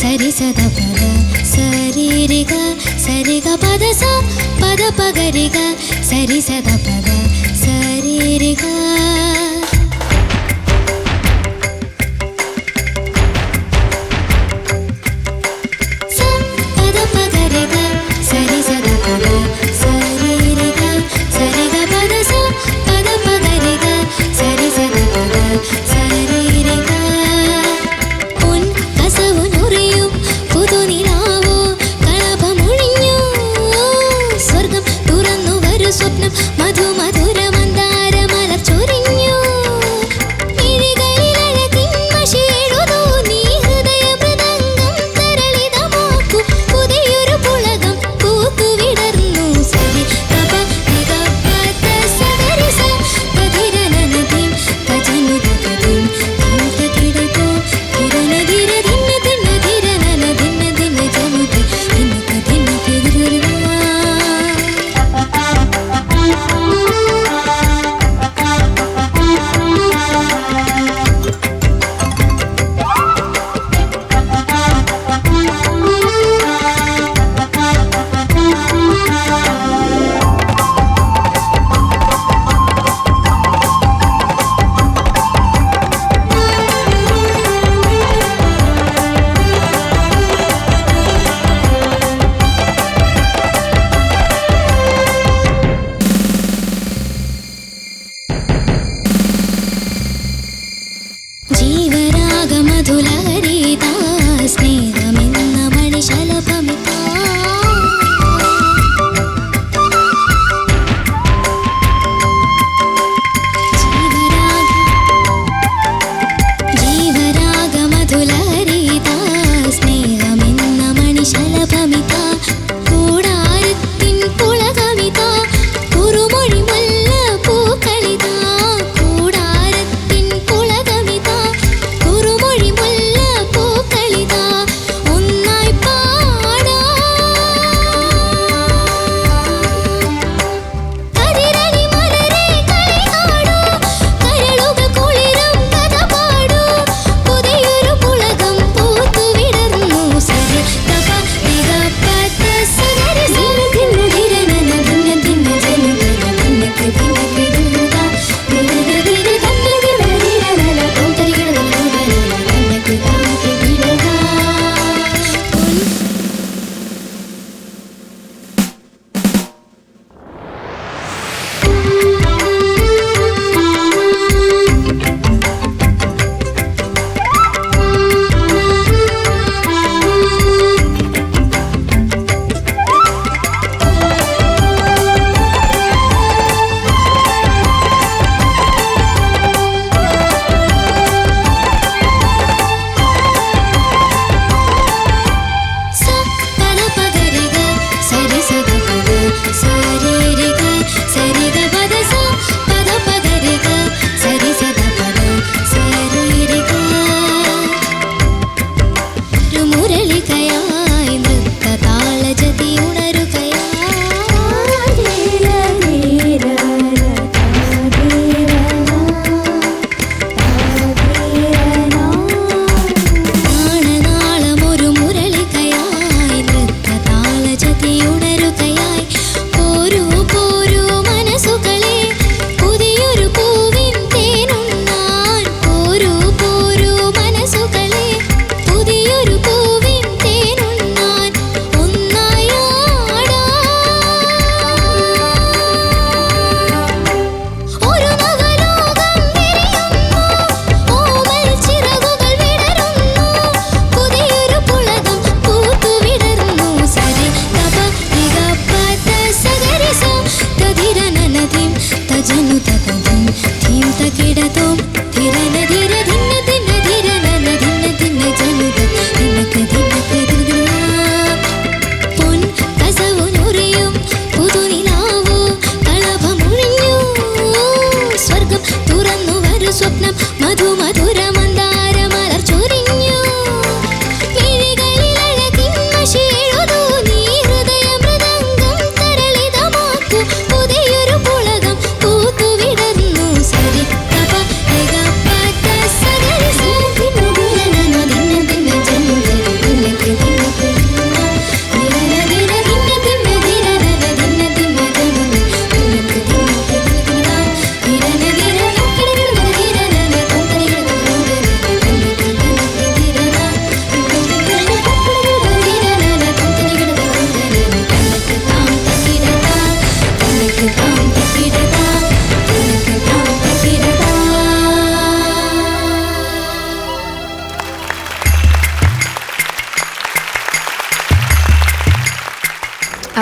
సరి సద పద సరిరిగ సరిగ పద స పద పగరిగ సరి సద పద సరిరిగా.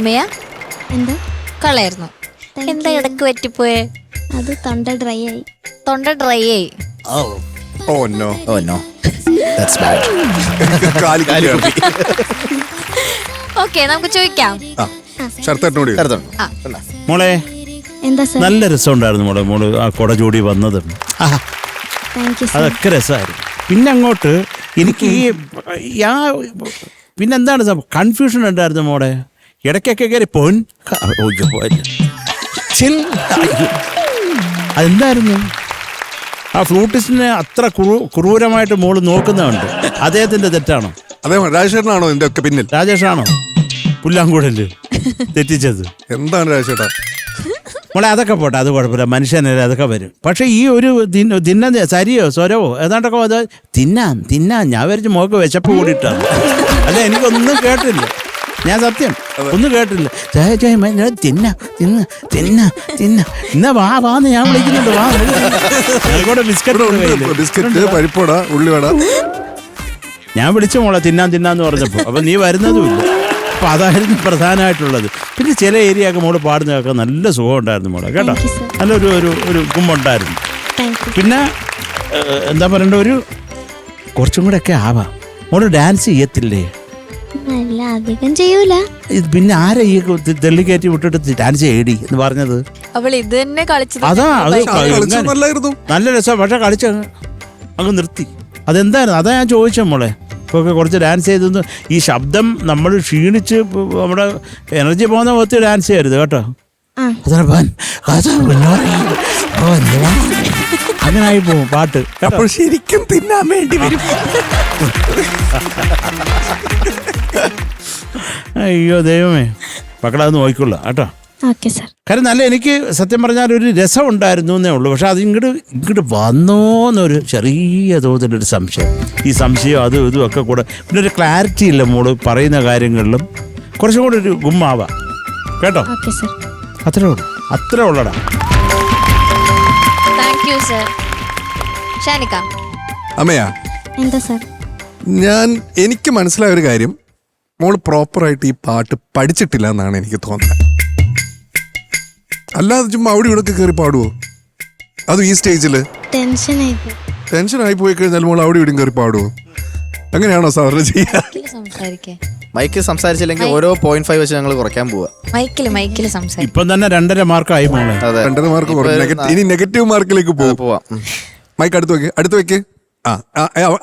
അമ്മയ? എന്താ? കളയായിരുന്നു. Thank എന്താ. ഇടയ്ക്ക് പറ്റിപ്പോയെ? അത് തൊണ്ട ഡ്രൈ ആയി. തൊണ്ട ഡ്രൈ ആയി. Oh no oh no. That's bad കാലി കാലി ഓക്കെ നമുക്ക് ചോദിക്കാം. ആ. മോളെ എന്താ സാർ? നല്ല രസമുണ്ടായിരുന്നു മോളെ. മോൾ ആ കൊട ചൂടി വന്നതും. ആഹാ, താങ്ക് യു സാർ അതൊക്കെ രസമായിരുന്നു. പിന്നെ അങ്ങോട്ട് എനിക്ക് ഈ യാ പിന്നെന്താണ് കൺഫ്യൂഷൻ ഉണ്ടായിരുന്നു മോളെ. ഇടയ്ക്കൊക്കെ കയറി പൊൻ. അതെന്തായിരുന്നു? ആ ഫ്ലൂട്ടിസ്റ്റിനെ അത്ര ക്രൂരമായിട്ട് മോൾ നോക്കുന്നുണ്ട് അദ്ദേഹത്തിന്റെ തെറ്റാണോ? അതെ രാജേഷേട്ടനാണോ ഇതിന്റെ ഒക്കെ പിന്നിൽ? രാജേഷാണോ? പുല്ലാങ്കൂടൽ തെറ്റിച്ചത്. എന്താണ് രാജേഷേട്ടാ മോളെ അതൊക്കെ പോട്ടെ അത് കുഴപ്പമില്ല. മനുഷ്യനല്ലേ അതൊക്കെ വരും. പക്ഷെ ഈ ഒരു തിന്ന തിന്ന സരിയോ സ്വരവോ ഏതാണ്ടൊക്കെ അത് തിന്നാം തിന്നാം. ഞാൻ വരച്ച് മോക്ക് വിശപ്പ് കൂടിയിട്ടാണ്. അല്ല എനിക്കൊന്നും കേട്ടില്ല. ഞാൻ സത്യം. ഒന്നും കേട്ടില്ല ചായ ചായ ഞാൻ തിന്ന തിന്ന തിന്ന തിന്ന. ഇന്ന വാ വാന്ന് ഞാൻ വിളിക്കുന്നുണ്ട്. വാ ഞങ്ങൾക്കൂടെ ബിസ്ക്കറ്റ്. ബിസ്ക്കറ്റ് പരിപ്പട ഉള്ളിവട ഞാൻ വിളിച്ച മോളെ തിന്നാൻ തിന്നാന്ന് പറഞ്ഞപ്പോൾ അപ്പൊ നീ വരുന്നതുമില്ല അപ്പൊ അതായിരുന്നു പ്രധാനമായിട്ടുള്ളത്. പിന്നെ ചില ഏരിയ ഒക്കെ മോൾ പാടുന്ന കേൾക്കാൻ നല്ല സുഖം ഉണ്ടായിരുന്നു മോളെ കേട്ടോ? നല്ലൊരു ഒരു ഒരു കുമ്പുണ്ടായിരുന്നു പിന്നെ എന്താ പറയണ്ട ഒരു കുറച്ചും കൂടെ ഒക്കെ ആവാം. മോൾ ഡാൻസ് ചെയ്യത്തില്ലേ? അല്ല അധികം ചെയ്യൂല. ഇത് പിന്നെ ആരാ ഈ തെള്ളി കയറ്റി വിട്ടിട്ട് ഡാൻസ് ചെയ്യടി എന്ന് പറഞ്ഞത്? അവൾ ഇത് തന്നെ കളിച്ചത് അതാ അത് കളിച്ചത് നല്ലായിരുന്നു. നല്ല രസം പക്ഷെ കളിച്ച അങ്ങ് നിർത്തി. അതെന്തായിരുന്നു? അതാ ഞാൻ ചോദിച്ച മോളെ. ഇപ്പോൾ കുറച്ച് ഡാൻസ് ചെയ്തൊന്ന് ഈ ശബ്ദം നമ്മൾ ക്ഷീണിച്ച് നമ്മുടെ എനർജി പോകുന്ന പോലത്തെ ഡാൻസ് ചെയ്യരുത് കേട്ടോ. അങ്ങനെ ആയി പോകും പാട്ട്? അപ്പോൾ ശരിക്കും തിന്നാൻ വേണ്ടി വരും. അയ്യോ ദൈവമേ. മക്കളത് നോക്കിക്കൊള്ളാം. കേട്ടോ. Okay sir. കാര്യം നല്ല എനിക്ക് സത്യം പറഞ്ഞാൽ ഒരു രസം ഉണ്ടായിരുന്നു എന്നേ ഉള്ളൂ. പക്ഷെ അത് ഇങ്ങോട്ട് ഇങ്ങോട്ട് വന്നോ എന്നൊരു ചെറിയ തോതിലൊരു സംശയം. ഈ സംശയം അതും ഇതും ഒക്കെ കൂടെ പിന്നെ ഒരു ക്ലാരിറ്റി ഇല്ല മോൾ പറയുന്ന കാര്യങ്ങളിലും. കുറച്ചും കൂടെ ഒരു ഗുമ്മാവാം. കേട്ടോ? Okay sir. അത്രേ ഉള്ളൂ. അത്രേ ഉള്ളടാ. താങ്ക് യു സർ ഷാനിക്ക. അമ്മയാ എന്താ സാർ? ഞാൻ എനിക്ക് മനസ്സിലായ ഒരു കാര്യം. മോൾ പ്രോപ്പറായിട്ട് ഈ പാട്ട് പഠിച്ചിട്ടില്ല എന്നാണ് എനിക്ക് തോന്നുന്നത്. അല്ലാതെ ചുമ്മാ അവിടെ ഇവിടെ കയറി പാടുവോ? അതും ഈ സ്റ്റേജിൽ ടെൻഷൻ ആയി പോയി കഴിഞ്ഞാൽ മോൾ അവിടെ ഇവിടെയും കയറി പാടുവോ? അങ്ങനെയാണോ സാറിന് ചെയ്യാ? മൈക്കിൽ മൈക്ക് സംസാരിച്ചില്ലെങ്കിൽ ഓരോ പോയിന്റ് ഫൈവ് വെച്ച് ഞങ്ങൾ കുറയ്ക്കാൻ പോവാ. ഇപ്പം തന്നെ രണ്ടര മാർക്കായി മോളെ. അതെ. രണ്ടര മാർക്ക് കുറഞ്ഞു. ഇനി നെഗറ്റീവ് മാർക്കിലേക്ക് പോകും പോവാം. മൈക്ക് അടുത്ത് വെക്ക്. അടുത്ത് വെക്ക്. ആ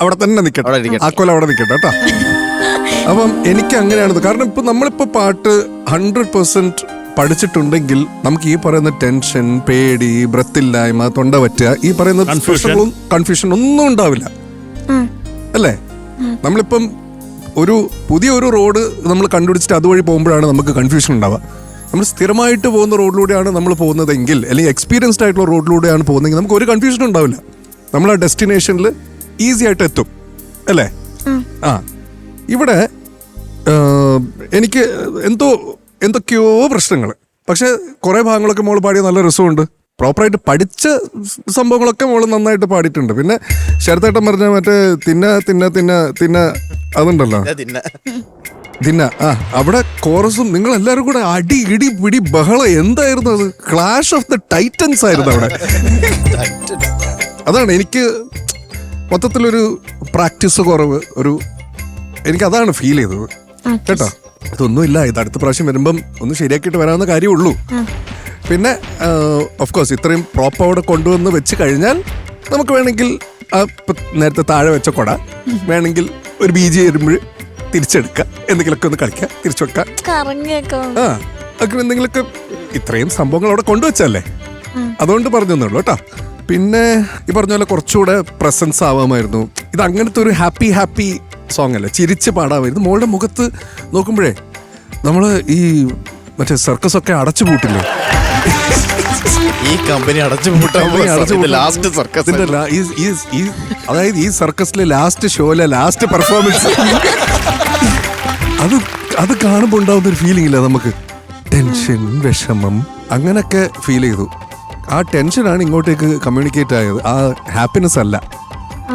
അവിടെ തന്നെ നിൽക്കട്ടെ ഇരിക്കട്ടെ. ആ കൊല്ലം അവിടെ നിൽക്കട്ടെ കേട്ടോ. അപ്പം എനിക്ക് അങ്ങനെയാണത്. കാരണം ഇപ്പൊ നമ്മളിപ്പോ പാട്ട് ഹൺഡ്രഡ് പെർസെന്റ് പഠിച്ചിട്ടുണ്ടെങ്കിൽ നമുക്ക് ഈ പറയുന്ന ടെൻഷൻ പേടി ബ്രത്തില്ലായ്മ തൊണ്ട പറ്റുക ഈ പറയുന്ന. പ്രശ്നങ്ങളും കൺഫ്യൂഷൻ ഒന്നും ഉണ്ടാവില്ല. അല്ലേ? നമ്മളിപ്പം ഒരു പുതിയ ഒരു റോഡ് നമ്മൾ കണ്ടുപിടിച്ചിട്ട് അതുവഴി പോകുമ്പോഴാണ് നമുക്ക് കൺഫ്യൂഷൻ ഉണ്ടാവുക. നമ്മൾ സ്ഥിരമായിട്ട് പോകുന്ന റോഡിലൂടെയാണ് നമ്മൾ പോകുന്നതെങ്കിൽ അല്ലെങ്കിൽ എക്സ്പീരിയൻസ്ഡ് ആയിട്ടുള്ള റോഡിലൂടെയാണ് പോകുന്നതെങ്കിൽ നമുക്ക് ഒരു കൺഫ്യൂഷൻ ഉണ്ടാവില്ല. നമ്മൾ ആ ഡെസ്റ്റിനേഷനിൽ ഈസി ആയിട്ട് എത്തും. അല്ലേ? ആ. ഇവിടെ എനിക്ക് എന്തോ എന്തൊക്കെയോ പ്രശ്നങ്ങൾ. പക്ഷേ കുറേ ഭാഗങ്ങളൊക്കെ മോൾ പാടിയ നല്ല രസമുണ്ട്. പ്രോപ്പറായിട്ട് പഠിച്ച സംഭവങ്ങളൊക്കെ മോൾ നന്നായിട്ട് പാടിയിട്ടുണ്ട്. പിന്നെ ശരത്തേട്ടൻ പറഞ്ഞ മറ്റേ തിന്ന തിന്ന തിന്ന തിന്ന അതുണ്ടല്ലോ. തിന്ന. ആ അവിടെ കോറസും നിങ്ങൾ എല്ലാവരും കൂടെ അടി ഇടി പിടി ബഹളം. എന്തായിരുന്നു അത്? ക്ലാഷ് ഓഫ് ദ ടൈറ്റൻസ് ആയിരുന്നു അവിടെ. അതാണ് എനിക്ക് മൊത്തത്തിലൊരു പ്രാക്ടീസ് കുറവ് ഒരു എനിക്ക് അതാണ് ഫീൽ ചെയ്തത് കേട്ടോ? ഇതൊന്നുമില്ല. ഇത് അടുത്ത പ്രാവശ്യം വരുമ്പം ഒന്ന് ശരിയാക്കിയിട്ട് വരാവുന്ന കാര്യമുള്ളൂ. പിന്നെ ഓഫ് കോഴ്സ് ഇത്രയും പ്രോപ്പർ അവിടെ കൊണ്ടുവന്ന് വെച്ച് കഴിഞ്ഞാൽ നമുക്ക് വേണമെങ്കിൽ ആ നേരത്തെ താഴെ വെച്ച കൊട വേണമെങ്കിൽ ഒരു ബി ജി വരുമ്പോൾ തിരിച്ചെടുക്കുക എന്തെങ്കിലുമൊക്കെ ഒന്ന് കളിക്കാം തിരിച്ചു വെക്കാം. ആ അങ്ങനെ എന്തെങ്കിലുമൊക്കെ ഇത്രയും സംഭവങ്ങൾ അവിടെ കൊണ്ടുവച്ചല്ലേ അതുകൊണ്ട് പറഞ്ഞു തന്നുള്ളൂ കേട്ടോ. പിന്നെ ഈ പറഞ്ഞ പോലെ കുറച്ചുകൂടെ പ്രസൻസ് ആവാമായിരുന്നു. ഇത് അങ്ങനത്തെ ഒരു ഹാപ്പി ഹാപ്പി സോങ് അല്ലേ? ചിരിച്ച് പാടാമായിരുന്നു മോളുടെ മുഖത്ത് നോക്കുമ്പോഴേ നമ്മൾ ഈ മറ്റേ സർക്കസ് ഒക്കെ അടച്ചു പൂട്ടില്ലേ? ഈ കമ്പനി അടച്ചു പൂട്ടാൻ പൂട്ടും. ലാസ്റ്റ് സർക്കസ് ഇതിന്റെ ഈ- ഈ- ഈ- അതായത് ഈ സർക്കസിലെ ലാസ്റ്റ് ഷോയിലെ ലാസ്റ്റ് പെർഫോമൻസ് അത് അത് കാണുമ്പോൾ ഉണ്ടാവുന്ന ഒരു ഫീലിംഗ് ഇല്ല നമുക്ക്? ടെൻഷൻ വിഷമം അങ്ങനൊക്കെ ഫീൽ ചെയ്തു. ആ ടെൻഷനാണ് ഇങ്ങോട്ടേക്ക് കമ്മ്യൂണിക്കേറ്റ് ആയത്. ആ ഹാപ്പിനെസ് അല്ല.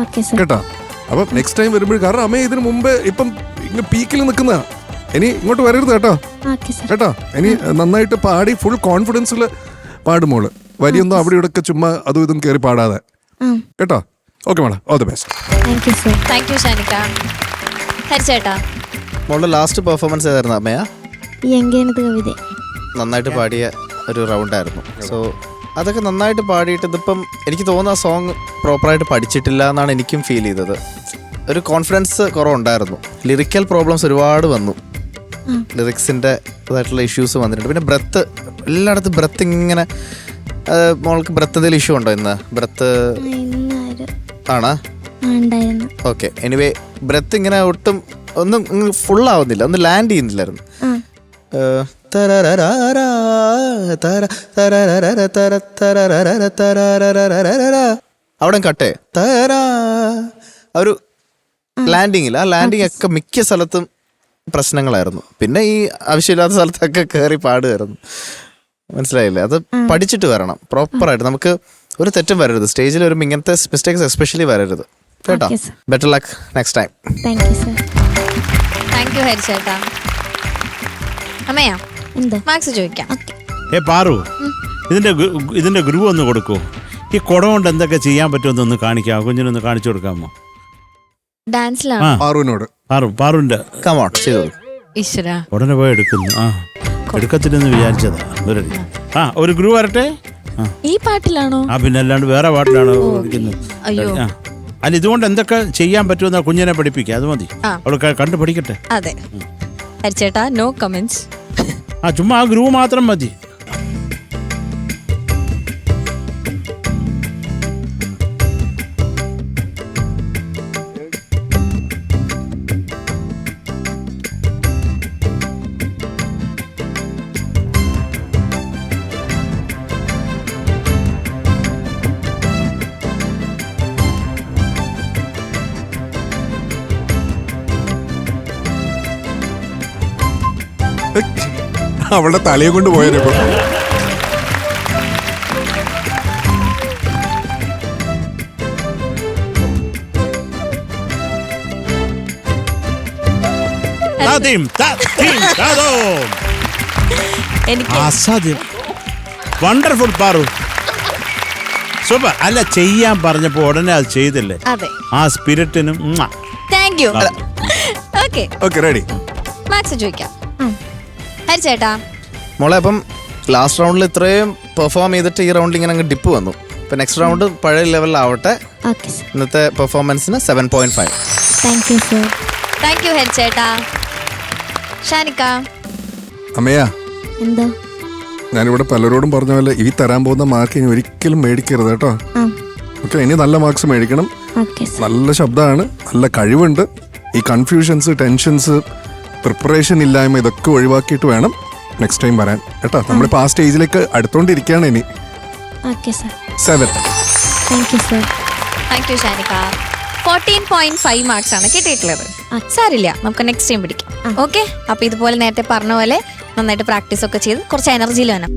ഓക്കെ സാർ കേട്ടോ? അപ്പം നെക്സ്റ്റ് ടൈം വരുമ്പോൾ കാരണം അമ്മ ഇതിന് മുമ്പ് ഇപ്പം ഇങ്ങനെ പീക്കിൽ നിൽക്കുന്ന. ഇനി ഇങ്ങോട്ട് വരരുത് കേട്ടോ. ഓക്കെ സാർ കേട്ടോ? ഇനി നന്നായിട്ട് പാടി ഫുൾ കോൺഫിഡൻസിൽ പാടുമോൾ വരിയൊന്നും അവിടെ ഇവിടെ ഒക്കെ ചുമ്മാ അതും ഇതും കയറി പാടാതെ. ആ. കേട്ടോ? Okay madam all the best thank you sir thank you Shanika. ഹരിച്ചേട്ടാ മോളുടെ ലാസ്റ്റ് പെർഫോമൻസ് ഏതായിരുന്നു അമ്മയാ? നന്നായിട്ട് പാടിയ ഒരു റൗണ്ട് ആയിരുന്നു. സോ അതൊക്കെ നന്നായിട്ട് പാടിയിട്ട് ഇതിപ്പം എനിക്ക് തോന്നുന്ന ആ സോങ് പ്രോപ്പറായിട്ട് പഠിച്ചിട്ടില്ല എന്നാണ് എനിക്കും ഫീൽ ചെയ്തത്. ഒരു കോൺഫിഡൻസ് കുറവുണ്ടായിരുന്നു. ലിറിക്കൽ പ്രോബ്ലംസ് ഒരുപാട് വന്നു. ലിറിക്സിന്റെ ഇതായിട്ടുള്ള ഇഷ്യൂസ് വന്നിട്ടുണ്ട്. പിന്നെ ബ്രത്ത് എല്ലായിടത്തും ബ്രത്ത് ഇങ്ങനെ മോൾക്ക് ബ്രത്ത് എന്തെങ്കിലും ഇഷ്യൂ ഉണ്ടോ ഇന്ന്? ബ്രത്ത് ആണോ? ഓക്കെ എനിവേ ബ്രത്ത് ഇങ്ങനെ ഒട്ടും ഒന്നും ഫുൾ ആവുന്നില്ല. ഒന്ന് ലാൻഡ് ചെയ്യുന്നില്ലായിരുന്നു. അവിടെ കട്ടെ. തരാ. ഒരു ലാൻഡിങ്ങിൽ ആ ലാൻഡിങ് ഒക്കെ മിക്ക സ്ഥലത്തും പ്രശ്നങ്ങളായിരുന്നു. പിന്നെ ഈ ആവശ്യമില്ലാത്ത സ്ഥലത്തൊക്കെ കയറി പാടുമായിരുന്നു. മനസ്സിലായില്ലേ? അത് പഠിച്ചിട്ട് വരണം. പ്രോപ്പറായിട്ട് നമുക്ക് ഒരു തെറ്റും വരരുത്. സ്റ്റേജിൽ വരുമ്പോൾ ഇങ്ങനത്തെ മിസ്റ്റേക്സ് എസ്പെഷ്യലി വരരുത്. കേട്ടോ? Better luck next time thank you ഹരിച്ചേട്ടാ അമ്മയാ? എന്താ? മാക്സ് ചോദിക്കാം. ഓക്കെ. ഏ പാറു ഇതിന്റെ ഇതിന്റെ ഗ്രൂ ഒന്ന് കൊടുക്കൂ. ഈ കുടം കൊണ്ട് എന്തൊക്കെ ചെയ്യാൻ പറ്റുമെന്ന് ഒന്ന് കാണിക്കാം. കുഞ്ഞിനൊന്ന് കാണിച്ചു കൊടുക്കാമോ? ഡാൻസിലാണ്? ആ. പാറുവിനോട്. പാറു പാറുവിന്റെ. കമോൺ ചെയ്തോളൂ ഈശ്വര. ഉടനെ പോയി എടുക്കുന്നു. ആ എടുക്കത്തില്ലെന്ന് വിചാരിച്ചതാ. ഒരു ആ. ഒരു ഗ്രൂ വരട്ടെ? ഈ പാട്ടിലാണോ? ആ പിന്നെ അല്ലാണ്ട് വേറെ പാട്ടിലാണോ അയ്യോ. അല്ല ഇതുകൊണ്ട് എന്തൊക്കെ ചെയ്യാൻ പറ്റുമെന്ന് കുഞ്ഞിനെ പഠിപ്പിക്കുക. അത് മതി. അവൾ കണ്ടു പഠിക്കട്ടെ അതെ. ചേട്ടാ നോ കമന്റ്സ് ആ ചുമ്മാ ആ ഗ്രൂ മാത്രം മതി. അവളുടെ തലയെ കൊണ്ട് പോയാലേ ഇപ്പൊ താതോം. എനിക്ക് അസാധ്യം വണ്ടർഫുൾ പാറു. സൂപ്പർ. അല്ല ചെയ്യാൻ പറഞ്ഞപ്പോ ഉടനെ അത് ചെയ്തില്ലേ? അതെ. ആ സ്പിരിറ്റിനും ഉമ്മാ. Thank you okay okay ready marks ചോദിക്കാം. ഹരിച്ചേട്ടാ മോളെ അപ്പം ലാസ്റ്റ് റൗണ്ടിൽ ഇത്രയും പെർഫോം ചെയ്തിട്ട് ഈ റൗണ്ടിൽ ഇങ്ങനെ അങ്ങ് ഡിപ്പ് വന്നു. ഇപ്പൊ നെക്സ്റ്റ് റൗണ്ട് പഴയ ലെവലിലാവട്ടെ ഇന്നത്തെ പെർഫോമൻസിന് seven point five thank you sir thank you ഹരിച്ചേട്ടാ Shanika. അമ്മയാ എന്താ? ഞാനിവിടെ പലരോടും പറഞ്ഞ പോലെ ഈ തരാൻ പോകുന്ന മാർക്ക് ഇനി ഒരിക്കലും മേടിക്കരുത് കേട്ടോ. ഓക്കെ ഇനി നല്ല മാർക്സ് മേടിക്കണം. ഓക്കെ സാർ നല്ല ശബ്ദമാണ് നല്ല കഴിവുണ്ട്. ഈ കൺഫ്യൂഷൻസ് ടെൻഷൻസ് പ്രിപ്പറേഷൻ ഇല്ലായ്മ ഇതൊക്കെ ഒഴിവാക്കിയിട്ട് വേണം. നെക്സ്റ്റ് ടൈം വരാൻ. കേട്ടോ? നമ്മളിപ്പോൾ ആ സ്റ്റേജിലേക്ക് അടുത്തോണ്ടിരിക്കുകയാണ് ഇനി. Okay sir seven thank you sir thank you Shanika fourteen point five marks ആണ് കിട്ടിയിട്ടുള്ളത്. ആ. സാരില്ല. നമുക്ക് നെക്സ്റ്റ് ടൈം പിടിക്കാം. ഓക്കെ അപ്പൊ ഇതുപോലെ നേരത്തെ പറഞ്ഞ പോലെ നന്നായിട്ട് പ്രാക്ടീസ് ഒക്കെ ചെയ്ത് കുറച്ച് എനർജിയിൽ വേണം